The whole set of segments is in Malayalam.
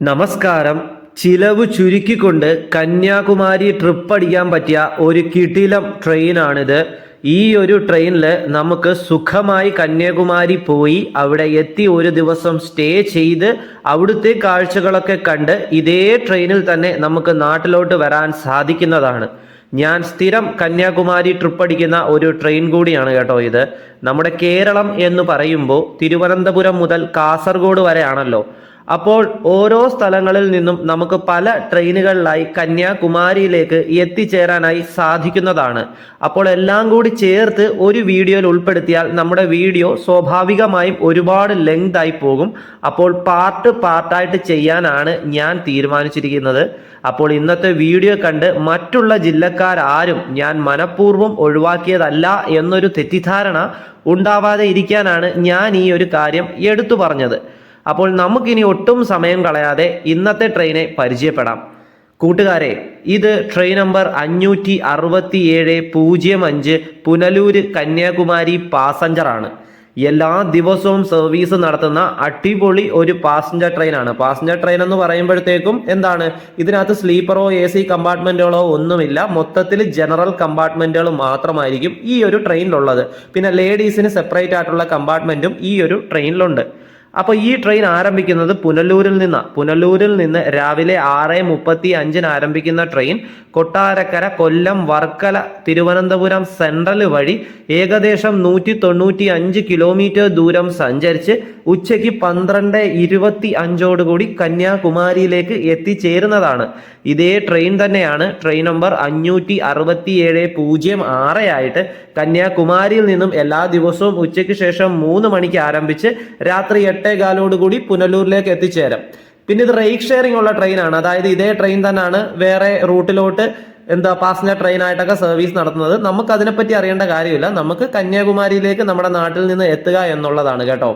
നമസ്കാരം. ചിലവ് ചുരുക്കിക്കൊണ്ട് കന്യാകുമാരി ട്രിപ്പ് അടിക്കാൻ പറ്റിയ ഒരു കിടിലം ട്രെയിനാണിത്. ഈ ഒരു ട്രെയിനിൽ നമുക്ക് സുഖമായി കന്യാകുമാരി പോയി അവിടെ എത്തി ഒരു ദിവസം സ്റ്റേ ചെയ്ത് അവിടുത്തെ കാഴ്ചകളൊക്കെ കണ്ട് ഇതേ ട്രെയിനിൽ തന്നെ നമുക്ക് നാട്ടിലോട്ട് വരാൻ സാധിക്കുന്നതാണ്. ഞാൻ സ്ഥിരം കന്യാകുമാരി ട്രിപ്പ് അടിക്കുന്ന ഒരു ട്രെയിൻ കൂടിയാണ് കേട്ടോ ഇത്. നമ്മുടെ കേരളം എന്ന് പറയുമ്പോൾ തിരുവനന്തപുരം മുതൽ കാസർഗോഡ് വരെയാണല്ലോ. അപ്പോൾ ഓരോ സ്ഥലങ്ങളിൽ നിന്നും നമുക്ക് പല ട്രെയിനുകളിലായി കന്യാകുമാരിയിലേക്ക് എത്തിച്ചേരാനായി സാധിക്കുന്നതാണ്. അപ്പോൾ എല്ലാം കൂടി ചേർത്ത് ഒരു വീഡിയോയിൽ ഉൾപ്പെടുത്തിയാൽ നമ്മുടെ വീഡിയോ സ്വാഭാവികമായും ഒരുപാട് ലെങ്ത് ആയി പോകും. അപ്പോൾ പാർട്ട് പാർട്ടായിട്ട് ചെയ്യാനാണ് ഞാൻ തീരുമാനിച്ചിരിക്കുന്നത്. അപ്പോൾ ഇന്നത്തെ വീഡിയോ കണ്ട് മറ്റുള്ള ജില്ലക്കാരും ഞാൻ മനഃപൂർവം ഒഴിവാക്കിയതല്ല എന്നൊരു തെറ്റിദ്ധാരണ ഉണ്ടാവാതെ ഇരിക്കാനാണ് ഞാൻ ഈ ഒരു കാര്യം എടുത്തു പറഞ്ഞത്. അപ്പോൾ നമുക്കിനി ഒട്ടും സമയം കളയാതെ ഇന്നത്തെ ട്രെയിനെ പരിചയപ്പെടാം. കൂട്ടുകാരെ ഇത് ട്രെയിൻ നമ്പർ അഞ്ഞൂറ്റി അറുപത്തി ഏഴ് പൂജ്യം അഞ്ച് പുനലൂര് കന്യാകുമാരി പാസഞ്ചറാണ്. എല്ലാ ദിവസവും സർവീസ് നടത്തുന്ന അടിപൊളി ഒരു പാസഞ്ചർ ട്രെയിനാണ് പാസഞ്ചർ ട്രെയിൻ എന്ന് പറയുമ്പോഴത്തേക്കും എന്താണ്? ഇതിനകത്ത് സ്ലീപ്പറോ എ സി കമ്പാർട്ട്മെന്റുകളോ ഒന്നുമില്ല. മൊത്തത്തിൽ ജനറൽ കമ്പാർട്ട്മെന്റുകൾ മാത്രമായിരിക്കും ഈ ഒരു ട്രെയിനിലുള്ളത് പിന്നെ ലേഡീസിന് സെപ്പറേറ്റ് ആയിട്ടുള്ള കമ്പാർട്ട്മെന്റും ഈ ഒരു ട്രെയിനിലുണ്ട് അപ്പോൾ ഈ ട്രെയിൻ ആരംഭിക്കുന്നത് പുനലൂരിൽ നിന്ന്. പുനലൂരിൽ നിന്ന് രാവിലെ ആറ് മുപ്പത്തി അഞ്ചിന് ആരംഭിക്കുന്ന ട്രെയിൻ കൊട്ടാരക്കര കൊല്ലം വർക്കല തിരുവനന്തപുരം സെൻട്രൽ വഴി ഏകദേശം നൂറ്റി തൊണ്ണൂറ്റി അഞ്ച് കിലോമീറ്റർ ദൂരം സഞ്ചരിച്ച് ഉച്ചയ്ക്ക് പന്ത്രണ്ട് ഇരുപത്തി അഞ്ചോടുകൂടി കന്യാകുമാരിയിലേക്ക് എത്തിച്ചേരുന്നതാണ്. ഇതേ ട്രെയിൻ തന്നെയാണ്. ട്രെയിൻ നമ്പർ അഞ്ഞൂറ്റി അറുപത്തി ഏഴ് പൂജ്യം ആറ് ആയിട്ട് കന്യാകുമാരിയിൽ നിന്നും എല്ലാ ദിവസവും ഉച്ചയ്ക്ക് ശേഷം മൂന്ന് മണിക്ക് ആരംഭിച്ച് രാത്രി എട്ടേകാലോടുകൂടി പുനലൂരിലേക്ക് എത്തിച്ചേരാം. പിന്നെ ഇത് റേക്ക് ഷെയറിംഗ് ഉള്ള ട്രെയിനാണ് അതായത് ഇതേ ട്രെയിൻ തന്നെയാണ് വേറെ റൂട്ടിലോട്ട് എന്താ പാസഞ്ചർ ട്രെയിൻ ആയിട്ടൊക്കെ സർവീസ് നടത്തുന്നത്. നമുക്ക് അതിനെപ്പറ്റി അറിയേണ്ട കാര്യമില്ല. നമുക്ക് കന്യാകുമാരിയിലേക്ക് നമ്മുടെ നാട്ടിൽ നിന്ന് എത്തുക എന്നുള്ളതാണ് കേട്ടോ.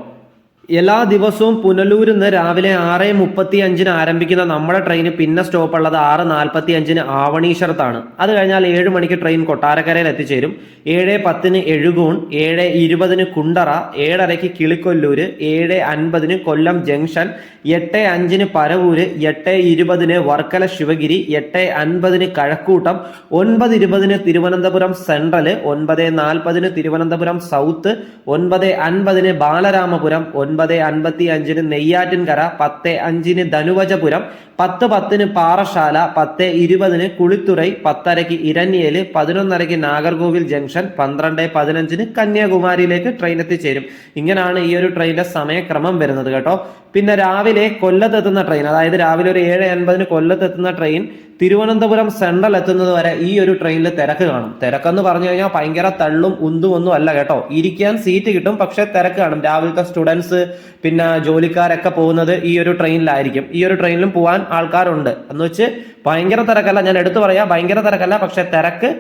എല്ലാ ദിവസവും പുനലൂരിൽ നിന്ന് രാവിലെ ആറ് മുപ്പത്തി അഞ്ചിന് ആരംഭിക്കുന്ന നമ്മുടെ ട്രെയിൻ പിന്നെ സ്റ്റോപ്പ് ഉള്ളത് ആറ് നാൽപ്പത്തി അഞ്ചിന് ആവണീശ്വരത്താണ്. അത് കഴിഞ്ഞാൽ ഏഴ് മണിക്ക് ട്രെയിൻ കൊട്ടാരക്കരയിൽ എത്തിച്ചേരും. ഏഴ് പത്തിന് എഴുകൂൺ ഏഴ് ഇരുപതിന് കുണ്ടറ ഏഴരയ്ക്ക് കിളിക്കൊല്ലൂര് ഏഴ് അൻപതിന് കൊല്ലം ജംഗ്ഷൻ എട്ട് അഞ്ചിന് പരവൂര് എട്ട് ഇരുപതിന് വർക്കല ശിവഗിരി എട്ട് അൻപതിന് കഴക്കൂട്ടം ഒൻപത് ഇരുപതിന് തിരുവനന്തപുരം സെൻട്രൽ ഒൻപത് നാൽപ്പതിന് തിരുവനന്തപുരം സൗത്ത് ഒൻപത് അൻപതിന് ബാലരാമപുരം ഒൻപത് അൻപത്തി അഞ്ചിന് നെയ്യാറ്റിൻകര പത്ത് അഞ്ചിന് ധനുവജപുരം പത്ത് പത്തിന് പാറശാല പത്ത് ഇരുപതിന് കുളിത്തുറൈ പത്തരയ്ക്ക് ഇരഞ്ഞേൽ പതിനൊന്നരയ്ക്ക് നാഗർകോവിൽ ജംഗ്ഷൻ പന്ത്രണ്ട് പതിനഞ്ചിന് കന്യാകുമാരിയിലേക്ക് ട്രെയിൻ എത്തിച്ചേരും. ഇങ്ങനെയാണ് ഈ ഒരു ട്രെയിനിന്റെ സമയക്രമം വരുന്നത് കേട്ടോ. പിന്നെ രാവിലെ കൊല്ലത്തെത്തുന്ന ട്രെയിൻ അതായത് രാവിലെ ഒരു ഏഴ് അൻപതിന് കൊല്ലത്തെത്തുന്ന ട്രെയിൻ തിരുവനന്തപുരം സെൻട്രൽ എത്തുന്നത് വരെ ഈ ഒരു ട്രെയിനിൽ തിരക്ക് കാണും. തിരക്കെന്ന് പറഞ്ഞു കഴിഞ്ഞാൽ ഭയങ്കര തള്ളും ഉന്തും ഒന്നും അല്ല കേട്ടോ. ഇരിക്കാൻ സീറ്റ് കിട്ടും പക്ഷെ തിരക്ക് കാണും. രാവിലത്തെ സ്റ്റുഡൻസ് പിന്നെ ജോലിക്കാരൊക്കെ പോകുന്നത് ഈ ഒരു ട്രെയിനിലായിരിക്കും ഈ ഒരു ട്രെയിനിലും പോകാൻ ആൾക്കാരുണ്ട്. എന്ന് വെച്ച് ഭയങ്കര തിരക്കല്ല. ഞാൻ എടുത്തു പറയാം ഭയങ്കര തിരക്കല്ല പക്ഷെ തിരക്ക്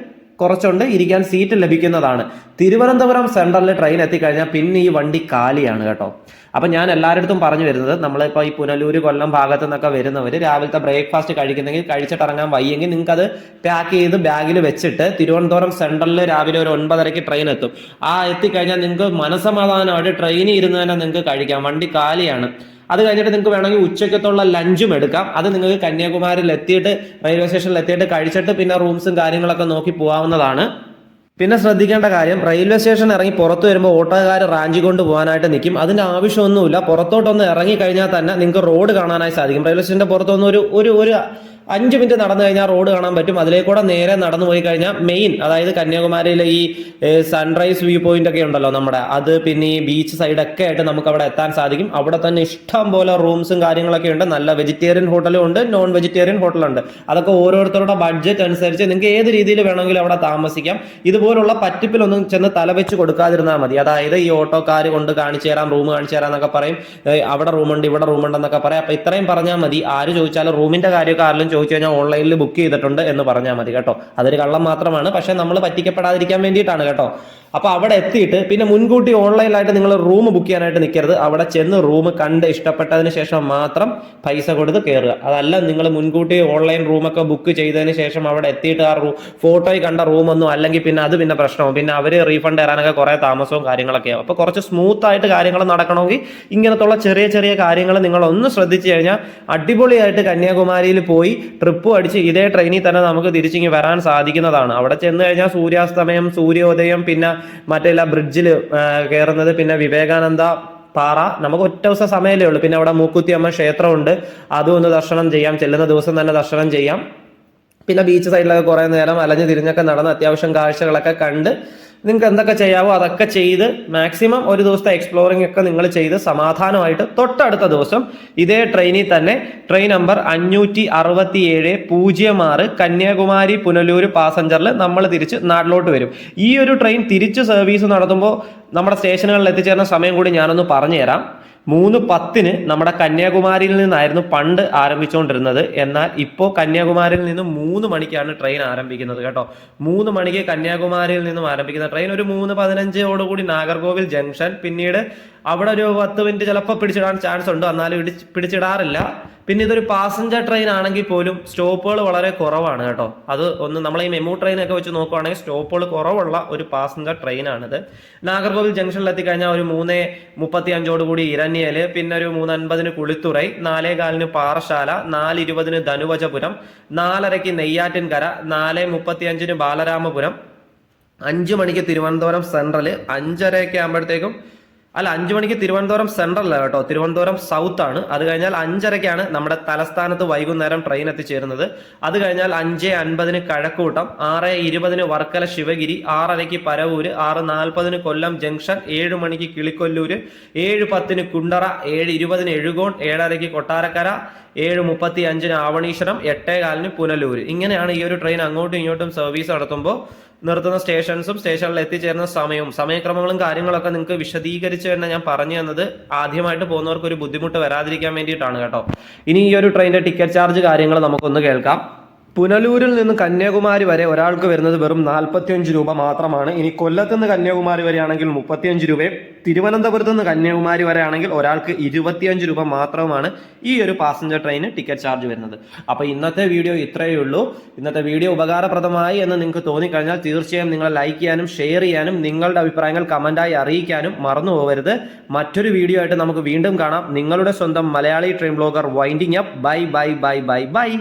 കുറച്ചുണ്ട് ഇരിക്കാൻ സീറ്റ് ലഭിക്കുന്നതാണ്. തിരുവനന്തപുരം സെൻട്രലിൽ ട്രെയിൻ എത്തിക്കഴിഞ്ഞാൽ പിന്നെ ഈ വണ്ടി കാലിയാണ് കേട്ടോ. അപ്പം ഞാൻ എല്ലാവരുടെ പറഞ്ഞു വരുന്നത് നമ്മളിപ്പോൾ ഈ പുനലൂർ കൊല്ലം ഭാഗത്തു നിന്നൊക്കെ വരുന്നവർ രാവിലത്തെ ബ്രേക്ക്ഫാസ്റ്റ് കഴിക്കുന്നെങ്കിൽ കഴിച്ചിട്ട് ഇറങ്ങാൻ വയ്യെങ്കിൽ നിങ്ങൾക്ക് അത് പാക്ക് ചെയ്ത് ബാഗിൽ വെച്ചിട്ട് തിരുവനന്തപുരം സെൻട്രലിൽ രാവിലെ ഒരു ഒൻപതരയ്ക്ക് ട്രെയിൻ എത്തും. ആ എത്തിക്കഴിഞ്ഞാൽ നിങ്ങൾക്ക് മനസമാധാനമായിട്ട് ട്രെയിനിൽ ഇരുന്ന് തന്നെ നിങ്ങൾക്ക് കഴിക്കാം. വണ്ടി കാലിയാണ്. അത് കഴിഞ്ഞിട്ട് നിങ്ങൾക്ക് വേണമെങ്കിൽ ഉച്ചയ്ക്കത്തുള്ള ലഞ്ചും എടുക്കാം. അത് നിങ്ങൾക്ക് കന്യാകുമാരിയിൽ എത്തിയിട്ട് റെയിൽവേ സ്റ്റേഷനിൽ എത്തിയിട്ട് കഴിച്ചിട്ട് പിന്നെ റൂംസും കാര്യങ്ങളൊക്കെ നോക്കി പോകാവുന്നതാണ് പിന്നെ ശ്രദ്ധിക്കേണ്ട കാര്യം റെയിൽവേ സ്റ്റേഷൻ ഇറങ്ങി പുറത്തു വരുമ്പോൾ ഓട്ടോക്കാർ റാഞ്ചി കൊണ്ട് പോകാനായിട്ട് നിൽക്കും അതിന്റെ ആവശ്യമൊന്നുമില്ല. പുറത്തോട്ടൊന്ന് ഇറങ്ങി കഴിഞ്ഞാൽ തന്നെ നിങ്ങൾക്ക് റോഡ് കാണാനായി സാധിക്കും. റെയിൽവേ സ്റ്റേഷന്റെ പുറത്തൊന്നും ഒരു ഒരു ഒരു അഞ്ച് മിനിറ്റ് നടന്നു കഴിഞ്ഞാൽ റോഡ് കാണാൻ പറ്റും. അതിലേക്കൂടെ നേരെ നടന്നു പോയി കഴിഞ്ഞാൽ മെയിൻ അതായത് കന്യാകുമാരിയിലെ ഈ സൺറൈസ് വ്യൂ പോയിന്റ് ഒക്കെ ഉണ്ടല്ലോ നമ്മുടെ. അത് പിന്നെ ഈ ബീച്ച് സൈഡ് ഒക്കെ ആയിട്ട് നമുക്ക് അവിടെ എത്താൻ സാധിക്കും. അവിടെ തന്നെ ഇഷ്ടം പോലെ റൂംസും കാര്യങ്ങളൊക്കെ ഉണ്ട്. നല്ല വെജിറ്റേറിയൻ ഹോട്ടലും ഉണ്ട് നോൺ വെജിറ്റേറിയൻ ഹോട്ടലും ഉണ്ട്. അതൊക്കെ ഓരോരുത്തരുടെ ബഡ്ജറ്റ് അനുസരിച്ച് നിങ്ങൾക്ക് ഏത് രീതിയിൽ വേണമെങ്കിലും അവിടെ താമസിക്കാം. ഇതുപോലുള്ള പറ്റിപ്പിലൊന്നും ചെന്ന് തലവെച്ച് കൊടുക്കാതിരുന്നാൽ മതി. അതായത് ഈ ഓട്ടോക്കാർ കൊണ്ട് കാണിച്ചു തരാം റൂം കാണിച്ചു തരാം എന്നൊക്കെ പറയും. അവിടെ റൂമുണ്ട് ഇവിടെ റൂമുണ്ടെന്നൊക്കെ പറയാം. അപ്പൊ ഇത്രയും പറഞ്ഞാൽ മതി. ആര് ചോദിച്ചാലും റൂമിന്റെ കാര്യമൊക്കെ ആരെങ്കിലും ചോദിച്ചു കഴിഞ്ഞാൽ ഓൺലൈനിൽ ബുക്ക് ചെയ്തിട്ടുണ്ട് എന്ന് പറഞ്ഞാൽ മതി കേട്ടോ. അതൊരു കള്ളം മാത്രമാണ്. പക്ഷെ നമ്മൾ പറ്റിക്കപ്പെടാതിരിക്കാൻ വേണ്ടിയിട്ടാണ് കേട്ടോ. അപ്പോൾ അവിടെ എത്തിയിട്ട് പിന്നെ മുൻകൂട്ടി ഓൺലൈനിലായിട്ട് നിങ്ങൾ റൂം ബുക്ക് ചെയ്യാനായിട്ട് നിൽക്കരുത് അവിടെ ചെന്ന് റൂം കണ്ട് ഇഷ്ടപ്പെട്ടതിന് ശേഷം മാത്രം പൈസ കൊടുത്ത് കയറുക അതല്ല നിങ്ങൾ മുൻകൂട്ടി ഓൺലൈൻ റൂമൊക്കെ ബുക്ക് ചെയ്തതിന് ശേഷം അവിടെ എത്തിയിട്ട് ആ റൂ ഫോട്ടോയിൽ കണ്ട റൂമൊന്നും അല്ലെങ്കിൽ പിന്നെ അത് പിന്നെ പ്രശ്നവും. പിന്നെ അവർ റീഫണ്ട് തരാനൊക്കെ കുറേ താമസവും കാര്യങ്ങളൊക്കെ ആവും. അപ്പോൾ കുറച്ച് സ്മൂത്ത് ആയിട്ട് കാര്യങ്ങൾ നടക്കണമെങ്കിൽ ഇങ്ങനത്തുള്ള ചെറിയ ചെറിയ കാര്യങ്ങൾ നിങ്ങൾ ഒന്ന് ശ്രദ്ധിച്ചു കഴിഞ്ഞാൽ അടിപൊളിയായിട്ട് കന്യാകുമാരിയിൽ പോയി ട്രിപ്പ് അടിച്ച് ഇതേ ട്രെയിനിൽ തന്നെ നമുക്ക് തിരിച്ചിങ്ങി വരാൻ സാധിക്കുന്നതാണ്. അവിടെ ചെന്ന് കഴിഞ്ഞാൽ സൂര്യാസ്തമയം സൂര്യോദയം പിന്നെ മറ്റെല്ലാ ബ്രിഡ്ജിൽ കയറുന്നത് പിന്നെ വിവേകാനന്ദ പാറ. നമുക്ക് ഒറ്റ ദിവസം സമയമല്ലേ ഉള്ളൂ. പിന്നെ അവിടെ മൂക്കുത്തിയമ്മ ക്ഷേത്രമുണ്ട്. അതും ഒന്ന് ദർശനം ചെയ്യാം. ചെല്ലുന്ന ദിവസം തന്നെ ദർശനം ചെയ്യാം. പിന്നെ ബീച്ച് സൈഡിലൊക്കെ കുറേ നേരം അലഞ്ഞു തിരിഞ്ഞൊക്കെ നടന്ന് അത്യാവശ്യം കാഴ്ചകളൊക്കെ കണ്ട് നിങ്ങൾക്ക് എന്തൊക്കെ ചെയ്യാവോ അതൊക്കെ ചെയ്ത് മാക്സിമം ഒരു ദിവസത്തെ എക്സ്പ്ലോറിംഗ് ഒക്കെ നിങ്ങൾ ചെയ്ത് സമാധാനമായിട്ട് തൊട്ടടുത്ത ദിവസം ഇതേ ട്രെയിനിൽ തന്നെ ട്രെയിൻ നമ്പർ അഞ്ഞൂറ്റി അറുപത്തി ഏഴ് പൂജ്യം ആറ് കന്യാകുമാരി പുനലൂർ പാസഞ്ചറിൽ നമ്മൾ തിരിച്ച് നാട്ടിലോട്ട് വരും. ഈ ഒരു ട്രെയിൻ തിരിച്ച് സർവീസ് നടത്തുമ്പോൾ നമ്മുടെ സ്റ്റേഷനുകളിൽ എത്തിച്ചേരുന്ന സമയം കൂടി ഞാനൊന്ന് പറഞ്ഞുതരാം. മൂന്ന് പത്തിന് നമ്മുടെ കന്യാകുമാരിയിൽ നിന്നായിരുന്നു പണ്ട് ആരംഭിച്ചുകൊണ്ടിരുന്നത്. എന്നാൽ ഇപ്പോൾ കന്യാകുമാരിയിൽ നിന്ന് മൂന്ന് മണിക്കാണ് ട്രെയിൻ ആരംഭിക്കുന്നത് കേട്ടോ. മൂന്ന് മണിക്ക് കന്യാകുമാരിയിൽ നിന്നും ആരംഭിക്കുന്ന ട്രെയിൻ ഒരു മൂന്ന് പതിനഞ്ചോടുകൂടി നാഗർകോവിൽ ജംഗ്ഷൻ പിന്നീട് അവിടെ ഒരു പത്ത് മിനിറ്റ് ചിലപ്പോൾ പിടിച്ചിടാൻ ചാൻസ് ഉണ്ട്. എന്നാലും പിടിച്ചിടാറില്ല. പിന്നെ ഇതൊരു പാസഞ്ചർ ട്രെയിൻ ആണെങ്കിൽ പോലും സ്റ്റോപ്പുകൾ വളരെ കുറവാണ് കേട്ടോ. അത് ഒന്ന് നമ്മൾ ഈ മെമു ട്രെയിനൊക്കെ വെച്ച് നോക്കുവാണെങ്കിൽ സ്റ്റോപ്പുകൾ കുറവുള്ള ഒരു പാസഞ്ചർ ട്രെയിനാണിത് നാഗർകോവിൽ ജംഗ്ഷനിൽ എത്തിക്കഴിഞ്ഞാൽ ഒരു മൂന്ന് മുപ്പത്തി അഞ്ചോട് കൂടി ഇരണ്യൽ പിന്നെ ഒരു മൂന്നൻപതിന് കുളിത്തുറൈ നാലേ കാലിന് പാറശാല നാല് ഇരുപതിന് ധനുവജപുരം നാലരയ്ക്ക് നെയ്യാറ്റിൻകര നാല് മുപ്പത്തി അഞ്ചിന് ബാലരാമപുരം അഞ്ചു മണിക്ക് തിരുവനന്തപുരം സെൻട്രൽ അഞ്ചരയൊക്കെ ആകുമ്പോഴത്തേക്കും അല്ല അഞ്ചു മണിക്ക് തിരുവനന്തപുരം സെൻട്രൽ കേട്ടോ. തിരുവനന്തപുരം സൗത്ത് ആണ്. അത് കഴിഞ്ഞാൽ അഞ്ചരയ്ക്കാണ് നമ്മുടെ തലസ്ഥാനത്ത് വൈകുന്നേരം ട്രെയിൻ എത്തിച്ചേരുന്നത്. അത് കഴിഞ്ഞാൽ അഞ്ച് അൻപതിന് കഴക്കൂട്ടം ആറ് ഇരുപതിന് വർക്കല ശിവഗിരി ആറരയ്ക്ക് പരവൂര് ആറ് നാൽപ്പതിന് കൊല്ലം ജംഗ്ഷൻ ഏഴ് മണിക്ക് കിളിക്കൊല്ലൂര് ഏഴ് പത്തിന് കുണ്ടറ ഏഴ് ഇരുപതിന് എഴുകോൺ ഏഴരയ്ക്ക് കൊട്ടാരക്കര ഏഴ് മുപ്പത്തി അഞ്ചിന് ആവണീശ്വരം എട്ടേകാലിന് പുനലൂര്. ഇങ്ങനെയാണ് ഈ ഒരു ട്രെയിൻ അങ്ങോട്ടും ഇങ്ങോട്ടും സർവീസ് നടത്തുമ്പോൾ നിർത്തുന്ന സ്റ്റേഷൻസും സ്റ്റേഷനിൽ എത്തിച്ചേരുന്ന സമയവും സമയക്രമങ്ങളും കാര്യങ്ങളൊക്കെ നിങ്ങൾക്ക് വിശദീകരിച്ചു തന്നെ ഞാൻ പറഞ്ഞു തന്നത് ആദ്യമായിട്ട് പോകുന്നവർക്ക് ഒരു ബുദ്ധിമുട്ട് വരാതിരിക്കാൻ വേണ്ടിയിട്ടാണ് കേട്ടോ. ഇനി ഈ ഒരു ട്രെയിനിന്റെ ടിക്കറ്റ് ചാർജ് കാര്യങ്ങൾ നമുക്കൊന്ന് കേൾക്കാം. പുനലൂരിൽ നിന്ന് കന്യാകുമാരി വരെ ഒരാൾക്ക് വരുന്നത് വെറും നാൽപ്പത്തിയഞ്ച് രൂപ മാത്രമാണ്. ഇനി കൊല്ലത്ത് നിന്ന് കന്യാകുമാരി വരെയാണെങ്കിൽ മുപ്പത്തിയഞ്ച് രൂപയും തിരുവനന്തപുരത്ത് നിന്ന് കന്യാകുമാരി വരെ ആണെങ്കിൽ ഒരാൾക്ക് ഇരുപത്തിയഞ്ച് രൂപ മാത്രമാണ് ഈ ഒരു പാസഞ്ചർ ട്രെയിന് ടിക്കറ്റ് ചാർജ് വരുന്നത്. അപ്പോൾ ഇന്നത്തെ വീഡിയോ ഇത്രയേ ഉള്ളൂ. ഇന്നത്തെ വീഡിയോ ഉപകാരപ്രദമായി എന്ന് നിങ്ങൾക്ക് തോന്നിക്കഴിഞ്ഞാൽ തീർച്ചയായും നിങ്ങൾ ലൈക്ക് ചെയ്യാനും ഷെയർ ചെയ്യാനും നിങ്ങളുടെ അഭിപ്രായങ്ങൾ കമന്റായി അറിയിക്കാനും മറന്നു പോകരുത്. മറ്റൊരു വീഡിയോ ആയിട്ട് നമുക്ക് വീണ്ടും കാണാം. നിങ്ങളുടെ സ്വന്തം Malayali train blogger winding up bye bye bye bye bye